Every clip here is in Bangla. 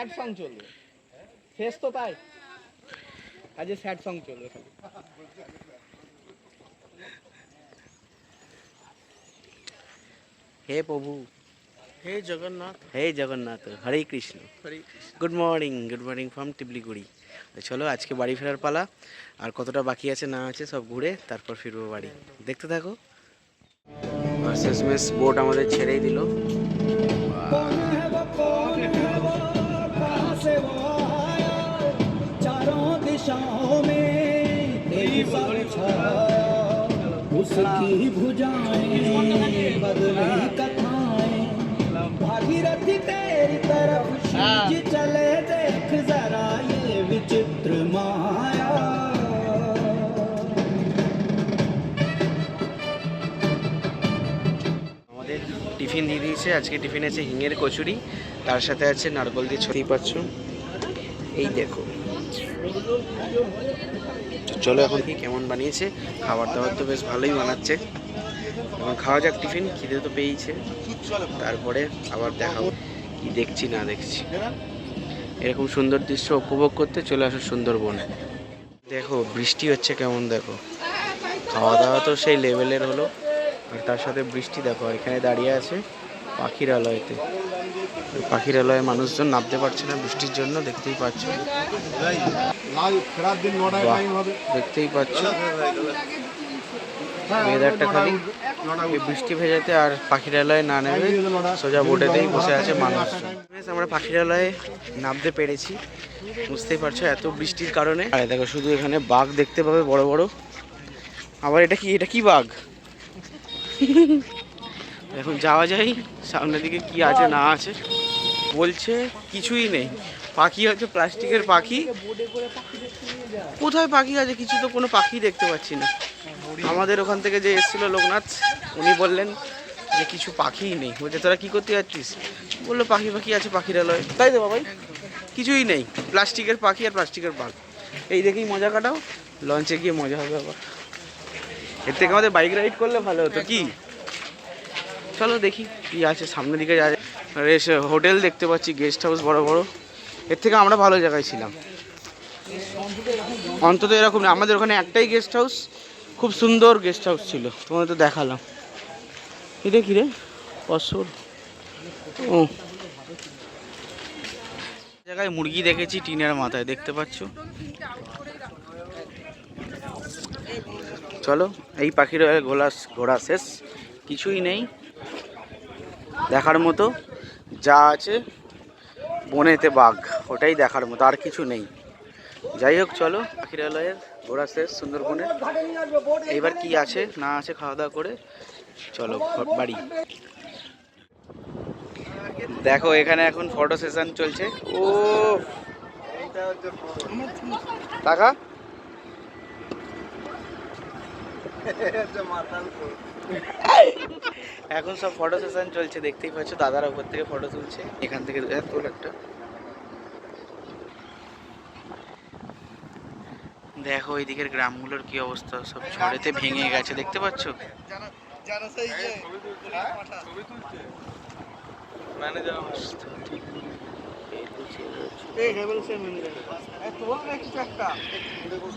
স্যাড সং চলবে। ফেস তো তাই। আজকে স্যাড সং চলবে খালি হে প্রভু। হে জগন্নাথ। হে Jagannath Hare Krishna. Good morning good morning from টিবলিগুড়ি। চলো আজকে বাড়ি ফেরার পালা। আর কতটা বাকি আছে না আছে সব ঘুরে তারপর ফিরবো বাড়ি। দেখতে থাকো। আর শেষমেশ বোট আমাদের ছেড়েই দিল। चारों दिशाओं में तेरी उसकी भुजाएँ बदले कथाएँ भागीरथी तेरी तरफ़ चले देख जरा টিফিন দিয়ে দিয়েছে। আজকে টিফিন আছে হিঙের কচুরি, তার সাথে আছে নারকল দিয়ে ছড়িয়ে পাচ্ছ। এই দেখো। চলো এখন কি কেমন বানিয়েছে। খাবার দাবার তো বেশ ভালোই বানাচ্ছে। এখন খাওয়া যাক টিফিন, খিদে তো পেয়েছে তারপরে আবার দেখাবো কি দেখছি না দেখছি। এরকম সুন্দর দৃশ্য উপভোগ করতে চলে আসো সুন্দরবন। দেখো, বৃষ্টি হচ্ছে কেমন দেখো। খাওয়া দাওয়া তো সেই লেভেলের হলো। আর তার সাথে বৃষ্টি দেখো, এখানে দাঁড়িয়ে আছে পাখির আলয়তে পাখির আলয়ে মানুষজন নামতে পারছে না বৃষ্টির জন্য, দেখতেই পাচ্ছ। দেখতেই পাচ্ছ। ওয়েদারটা খালি বৃষ্টি ভেজাতে আর পাখির আলয়ে না নেবে সোজা বোটেতেই বসে আছে মানুষ আমরা পাখির আলয়ে নামতে পেরেছি, বুঝতেই পারছ এত বৃষ্টির কারণে। আর দেখো, শুধু এখানে বাঘ দেখতে পাবে বড় বড়। আবার এটা কি এটা কি বাঘ? এখন যাওয়া যায়, সামনের দিকে কি আছে না আছে। বলছে, কিছুই নেই। পাখি হচ্ছে প্লাস্টিকের পাখি। কোথায় পাখি আছে? কিছু তো কোনো পাখি দেখতে পাচ্ছি না। আমাদের ওখান থেকে যে এসেছিল লোকনাথ, উনি বললেন যে কিছু পাখিই নেই। বলছে, তোরা কী করতে যাচ্ছিস? বলল, পাখি পাখি আছে পাখিরালয় তাই তো বাবাই। কিছুই নেই। প্লাস্টিকের পাখি আর প্লাস্টিকের বাঘ এই দেখেই মজা কাটাও। লঞ্চে গিয়ে মজা হবে আবার। এর থেকে আমাদের বাইক রাইড করলে ভালো হতো, কি? চলো দেখি কি আছে, সামনের দিকে যা আর এসে, হোটেল দেখতে পাচ্ছি গেস্ট হাউস বড় বড়। এর থেকে আমরা ভালো জায়গায় ছিলাম। অন্তত এরকম আমাদের ওখানে একটাই গেস্ট হাউস খুব সুন্দর গেস্ট হাউস ছিল। তোমাদের তো দেখালাম। এটা কি রে? অসর ও। জায়গায় মুরগি দেখেছি, টিনের মাথায়, দেখতে পাচ্ছ? চলো এই পাখির গোলা ঘোরা শেষ। কিছুই নেই। দেখার মতো যা আছে বনেতে বাঘ ওটাই দেখার মতো আর কিছু নেই। যাই হোক চলো পাখিরালয়ের ঘোরা শেষ সুন্দরবনে। এইবার কি আছে না আছে খাওয়া দাওয়া করে চলো বাড়ি। দেখো এখানে এখন ফটো সেশন চলছে। ও! টাকা এখন সব ফটো সেশন চলছে দেখতেই পাচ্ছ দাদারা উপর থেকে ফটো তুলছে। এখান থেকে তোল একটা। দেখো এইদিকের গ্রামগুলোর কি অবস্থা? সব ঝড়েতে ভেঙে গেছে দেখতে পাচ্ছ?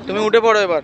তুমি উঠে পড়ো এবার।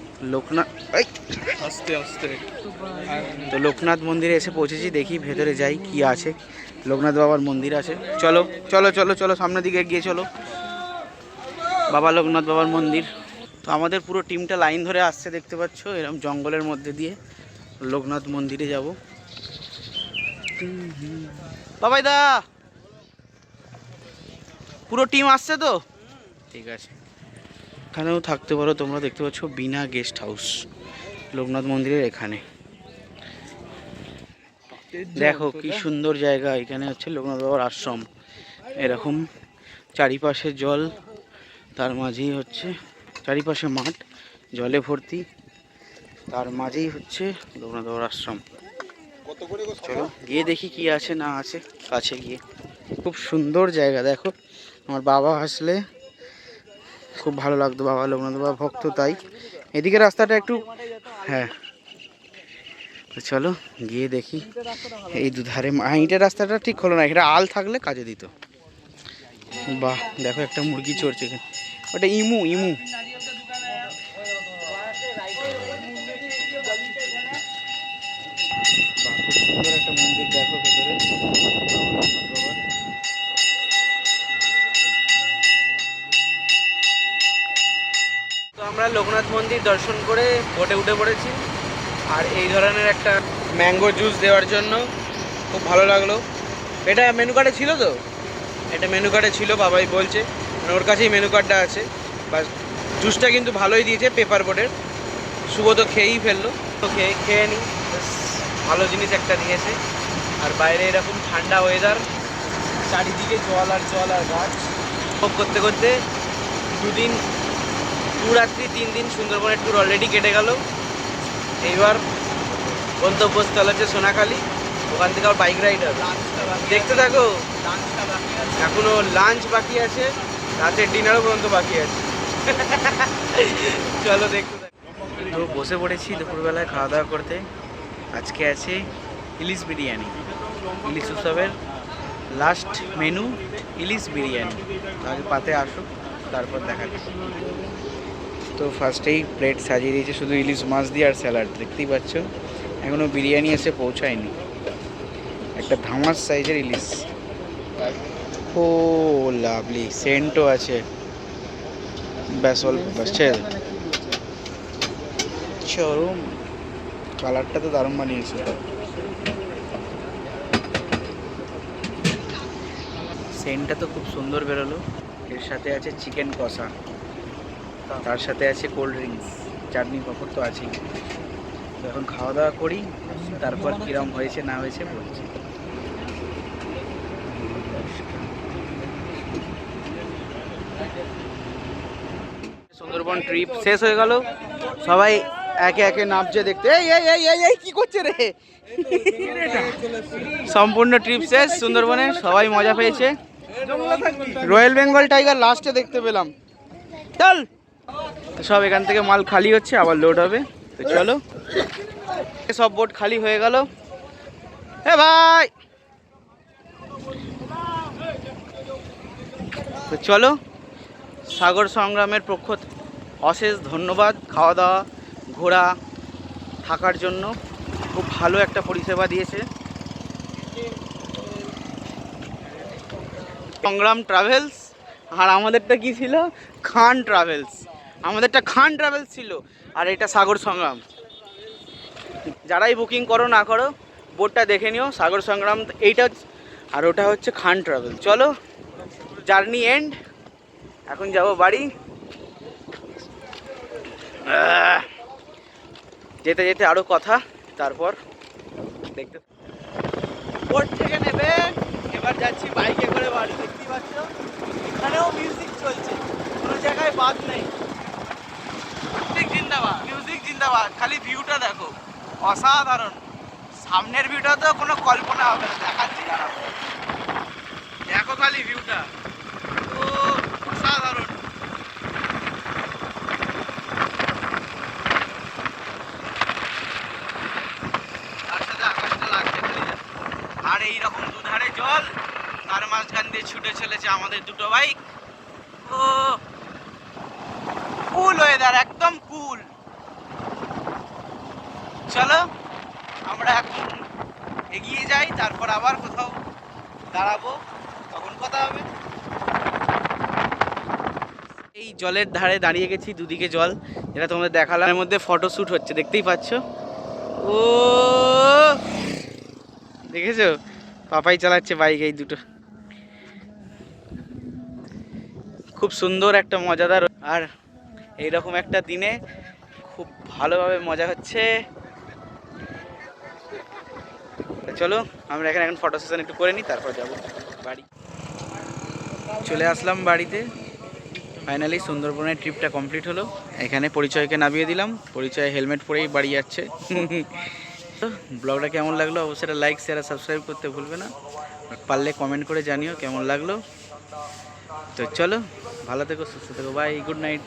লোকনাথ আস্তে আস্তে। তো লোকনাথ মন্দিরে এসে পৌঁছেছি দেখি ভেতরে যাই কি আছে। লোকনাথ বাবার মন্দির আছে। চলো চলো চলো চলো সামনের দিকে গিয়ে চলো। বাবা লোকনাথ বাবার মন্দির। তো আমাদের পুরো টিমটা লাইন ধরে আসছে দেখতে পাচ্ছ? এরকম জঙ্গলের মধ্যে দিয়ে লোকনাথ মন্দিরে যাব। বাবাই দা! পুরো টিম আসছে তো? ঠিক আছে। এখানেও থাকতে পারো, তোমরা দেখতে পাচ্ছ বিনা গেস্ট হাউস লোকনাথ মন্দিরের এখানে। দেখো কি সুন্দর জায়গা, এখানে হচ্ছে লোকনাথ বাবার আশ্রম। এরকম চারিপাশে জল, তার মাঝেই হচ্ছে চারিপাশে মাঠ, জলে ভর্তি, তার মাঝেই হচ্ছে লোকনাথ বাবার আশ্রম। চলো গিয়ে দেখি কি আছে, না আছে, কাছে গিয়ে। খুব সুন্দর জায়গা, দেখো। আমার বাবা আসলে খুব ভালো লাগতো বাবা লোকনাথ বাবা ভক্ত তাই। এদিকে রাস্তাটা একটু হ্যাঁ। তো চলো, গিয়ে দেখি। এই দুধারে মা- ইটের রাস্তাটা ঠিক হলো না, এটা আল থাকলে কাজে দিত। বাহ, দেখো একটা মুরগি চড়ছে এখানে। ওটা ইমু ইমু। খুব সুন্দর একটা মন্দির দেখো ভেতরে। লোকনাথ মন্দির দর্শন করে বোটে উঠে পড়েছি। আর এই ধরনের একটা ম্যাঙ্গো জুস দেওয়ার জন্য খুব ভালো লাগল। এটা মেনু কার্ডে ছিল তো? এটা মেনু কার্ডে ছিল, বাবাই বলছে। মানে ওর কাছেই মেনু কার্ডটা আছে। বাস, জুসটা কিন্তু ভালোই দিয়েছে পেপার বোর্ডের শুভ তো খেয়েই ফেলল। তো খেয়ে খেয়ে নিই ভালো জিনিস একটা দিয়েছে। আর বাইরে এরকম ঠান্ডা ওয়েদার চারিদিকে জল আর জল আর গাছ। করতে করতে দুদিন দু রাত্রি তিন দিন সুন্দরবনের ট্যুর অলরেডি কেটে গেল। এইবার গন্তব্যস্থল হচ্ছে সোনাখালি। ওখান থেকে বাইক রাইড হবে। দেখতে থাকো। এখনও লাঞ্চ বাকি আছে। রাতের ডিনারও পর্যন্ত বাকি আছে। চলো দেখতে তো বসে পড়েছি দুপুরবেলায় খাওয়া দাওয়া করতে। আজকে আছে ইলিশ বিরিয়ানি। ইলিশ উৎসবের লাস্ট মেনু ইলিশ বিরিয়ানি। আগে পাতে আসুক, তারপর দেখা যাবে তো ফার্স্টেই প্লেট সাজিয়ে দিয়েছে, শুধু ইলিশ মাছ দিয়ে আর স্যালাড দেখতেই পাচ্ছ। এখনও বিরিয়ানি এসে পৌঁছায়নি। একটা ধামাস সাইজের ইলিশ। ও লাভলি সেন্টও আছে। ব্যাস, অল্প চরম। কালারটা তো দারুণ বানিয়েছে। সেন্টটা তো খুব সুন্দর বেরোলো। এর সাথে আছে চিকেন কষা। তার সাথে আছে কোল্ড ড্রিঙ্কস চাটনি পাঁপড় তো আছেই। তো এখন খাওয়া দাওয়া করি, তারপর কিরম হয়েছে না হয়েছে বলছি। সুন্দরবন ট্রিপ শেষ হয়ে গেল। সবাই একে একে নামছে দেখতে। এই এই এই এই কি করছে রে? সম্পূর্ণ ট্রিপ শেষ সুন্দরবনে, সবাই মজা পেয়েছে। রয়্যাল বেঙ্গল টাইগার লাস্টে দেখতে পেলাম। চল! সব এখান থেকে মাল খালি হচ্ছে, আবার লোড হবে। তো চলো। সব বোট খালি হয়ে গেল। এ ভাই! তো চলো। সাগর সংগ্রামের পক্ষ অশেষ ধন্যবাদ। খাওয়া দাওয়া ঘোরা, থাকার জন্য। খুব ভালো একটা পরিষেবা দিয়েছে। সংগ্রাম ট্রাভেলস আর আমাদেরটা কি ছিল? খান ট্রাভেলস আমাদেরটা খান ট্রাভেলস ছিল, আর এটা সাগর সংগ্রাম। যারাই বুকিং করো না করো বোর্ডটা দেখে নিও, সাগর সংগ্রাম এইটা আর ওটা হচ্ছে খান ট্রাভেল চলো জার্নি এন্ড এখন যাব বাড়ি। যেতে যেতে আরও কথা, তারপর দেখতে বোর্ড থেকে নেবে, এবার যাচ্ছি বাইকে করে বাড়ি। দেখতেই পাচ্ছ? এখানেও মিউজিক চলছে, কোনো জায়গায় বাদ নেই। মিউজিক জিন্দাবাদ মিউজিক জিন্দাবাদ। খালি ভিউটা দেখো। অসাধারণ। সামনের ভিউটা তো কোনো কল্পনা হবে না, দেখাচ্ছি দেখো খালি ভিউটা অসাধারণ। আর এই রকম দুধারে জল, তার মাঝখান দিয়ে ছুটে চলেছে আমাদের দুটো বাইক ও কুল ওয়েদার একদম কুল চলো, আমরা এখন এগিয়ে যাই, তারপর আবার কোথাও দাঁড়াবো, তখন কথা হবে। এই জলের ধারে দাঁড়িয়ে গেছি, দুদিকে জল, যেটা তোমাদের দেখালাম। এর মধ্যে ফটো শ্যুট হচ্ছে, দেখতেই পাচ্ছ? ও! দেখেছ? পাপাই চালাচ্ছে বাইক এই দুটো। খুব সুন্দর একটা মজাদার আর এইরকম একটা দিনে খুব ভালোভাবে মজা হচ্ছে। চলো, আমরা এখানে এখন ফটো সেশন একটু করে নিই, তারপর যাব বাড়ি। চলে আসলাম বাড়িতে। ফাইনালি সুন্দরবনের ট্রিপটা কমপ্লিট হলো। এখানে পরিচয়কে নামিয়ে দিলাম। পরিচয় হেলমেট পরেই বাড়ি যাচ্ছে। তো, ব্লগটা কেমন লাগল? অবশ্যই লাইক শেয়ার আর সাবস্ক্রাইব করতে ভুলবে না। পারলে কমেন্ট করে জানিও কেমন লাগল। তো চলো, ভালো থেকো, সুস্থ থেকো। Bye good night